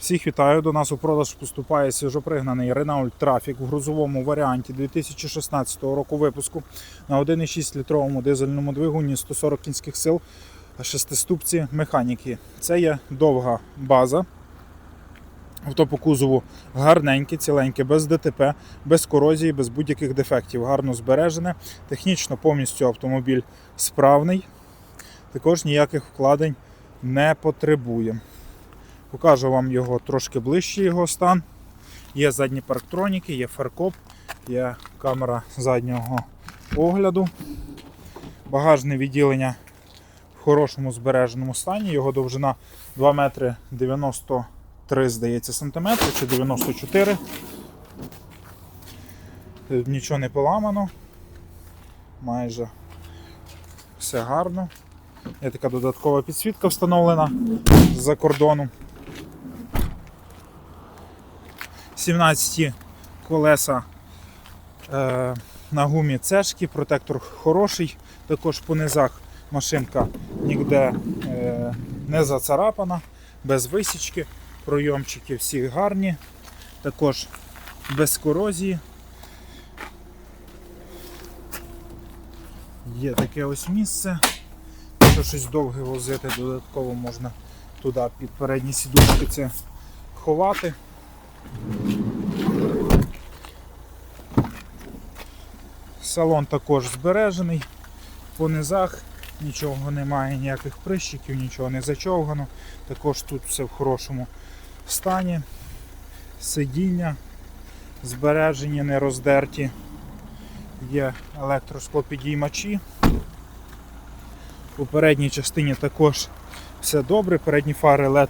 Всіх вітаю. До нас у продаж поступає свіжопригнаний Renault Trafic в грузовому варіанті 2016 року випуску на 1,6 літровому дизельному двигуні 140 кінських сил, шестиступці механіки. Це є довга база. Авто по кузову гарненьке, ціленьке, без ДТП, без корозії, без будь-яких дефектів. Гарно збережене. Технічно повністю автомобіль справний. Також ніяких вкладень не потребує. Покажу вам його трошки ближче, його стан. Є задні парктроніки, є фаркоп, є камера заднього огляду. Багажне відділення в хорошому збереженому стані. Його довжина 2 метри 93, здається, сантиметри чи 94. Тут Нічого не поламано. Майже все гарно. Є така додаткова підсвітка встановлена з-за кордону. 17 колеса е, на гумі цешки, протектор хороший. Також по низах машинка ніде е, не зацарапана, без висічки, пройомчики всі гарні, також без корозії. Є таке ось місце. Якщо щось довге возити, додатково можна туди під передні сідушки це ховати. Салон також збережений. По низах нічого немає, ніяких прищиків, нічого не зачовгано. Також тут все в хорошому стані. Сидіння збережені, не роздерті. Є електросклопідіймачі. У передній частині також все добре. Передні фари LED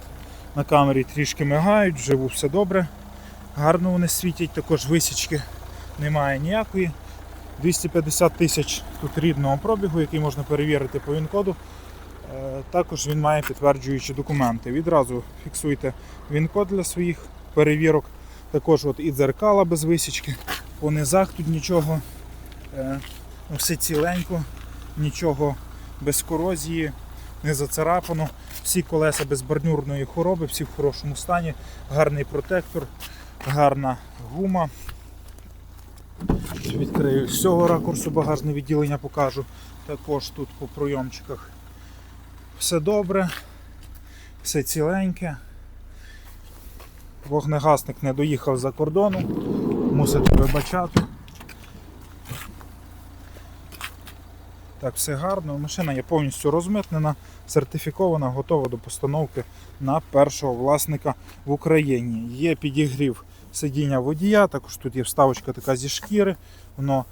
на камері трішки мигають, вживу все добре. Гарно вони світять, також висічки немає ніякої. 250 тисяч тут рідного пробігу, який можна перевірити по він-коду. Е, Також він має підтверджуючі документи. Відразу фіксуйте він-код для своїх перевірок. Також от і дзеркала без висічки. По низах тут нічого, е, все ціленько, нічого без корозії, не зацарапано. Всі колеса без барнюрної хвороби, всі в хорошому стані, гарний протектор, гарна гума. Відкрию з цього ракурсу багажне відділення покажу. Також тут по пройомчиках все добре, все ціленьке. Вогнегасник не доїхав за кордону, мусите вибачати. Так, все гарно. Машина є повністю розмитнена, сертифікована, готова до постановки на першого власника в Україні. Є підігрів сидіння водія, також тут є вставочка така зі шкіри, воно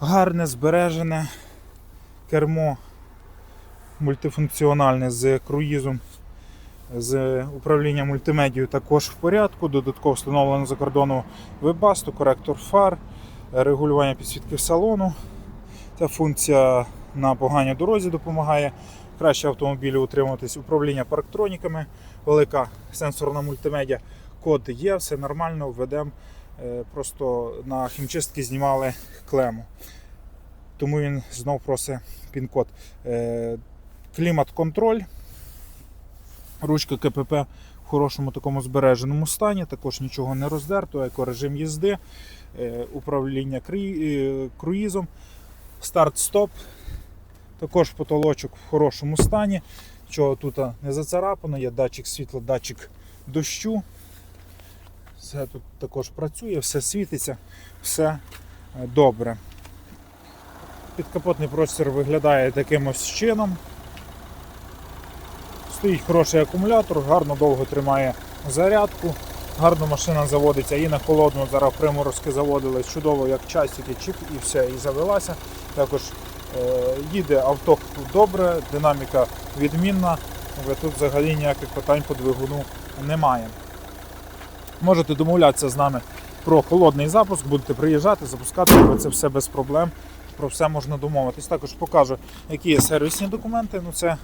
гарне, збережене, кермо мультифункціональне з круїзом, з управлінням мультимедією також в порядку. Додатково встановлено за кордону вебасту, коректор фар, регулювання підсвітки салону. Ця функція на поганій дорозі допомагає краще автомобілю утримуватись. Управління парктроніками, велика сенсорна мультимедіа. Код є, все нормально, введемо. Е, Просто на хімчистки знімали клему. Тому він знов просить пін-код. Е, Клімат-контроль. Ручка КПП в хорошому такому збереженому стані, також нічого не роздерто, екорежим їзди, е, управління круїзом, старт-стоп. Також потолочок в хорошому стані. Чого тут не зацарапано, є датчик світла, датчик дощу. Все тут також працює, все світиться, все е, добре. Підкапотний простір виглядає таким ось чином. Стоїть хороший акумулятор, гарно довго тримає зарядку. Гарно машина заводиться і на холодну, зараз приморозки заводились чудово, як часики, чик і все, і завелася. Також е, їде авто добре, динаміка відмінна. Тут взагалі ніяких питань по двигуну немає. Можете домовлятися з нами про холодний запуск, будете приїжджати, запускати це все без проблем. Про все можна домовитись. Також покажу, які є сервісні документи. Ну це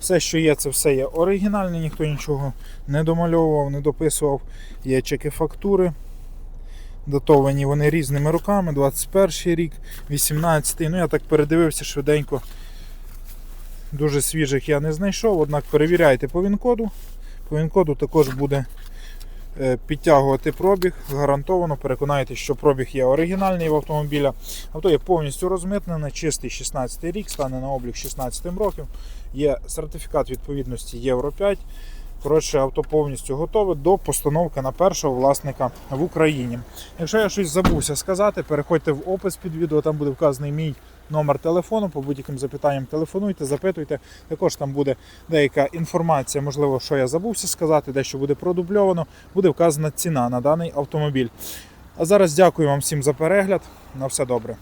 все, що є, це все є оригінальне, ніхто нічого не домальовував, не дописував. Є чеки фактури. Датовані вони різними роками, 21 рік, 18-й. Ну я так передивився швиденько. Дуже свіжих я не знайшов, однак перевіряйте по він-коду. По він-коду також буде підтягувати пробіг, гарантовано переконайтеся, що пробіг є оригінальний в автомобіля. Авто є повністю розмитнене, чистий 16 рік, стане на облік 16 років. Є сертифікат відповідності Євро 5. Коротше, авто повністю готове до постановки на першого власника в Україні. Якщо я щось забувся сказати, переходьте в опис під відео, там буде вказаний мій номер телефону. По будь-яким запитанням телефонуйте, запитуйте. Також там буде деяка інформація, можливо, що я забувся сказати, дещо буде продубльовано, буде вказана ціна на даний автомобіль. А зараз дякую вам всім за перегляд. На все добре.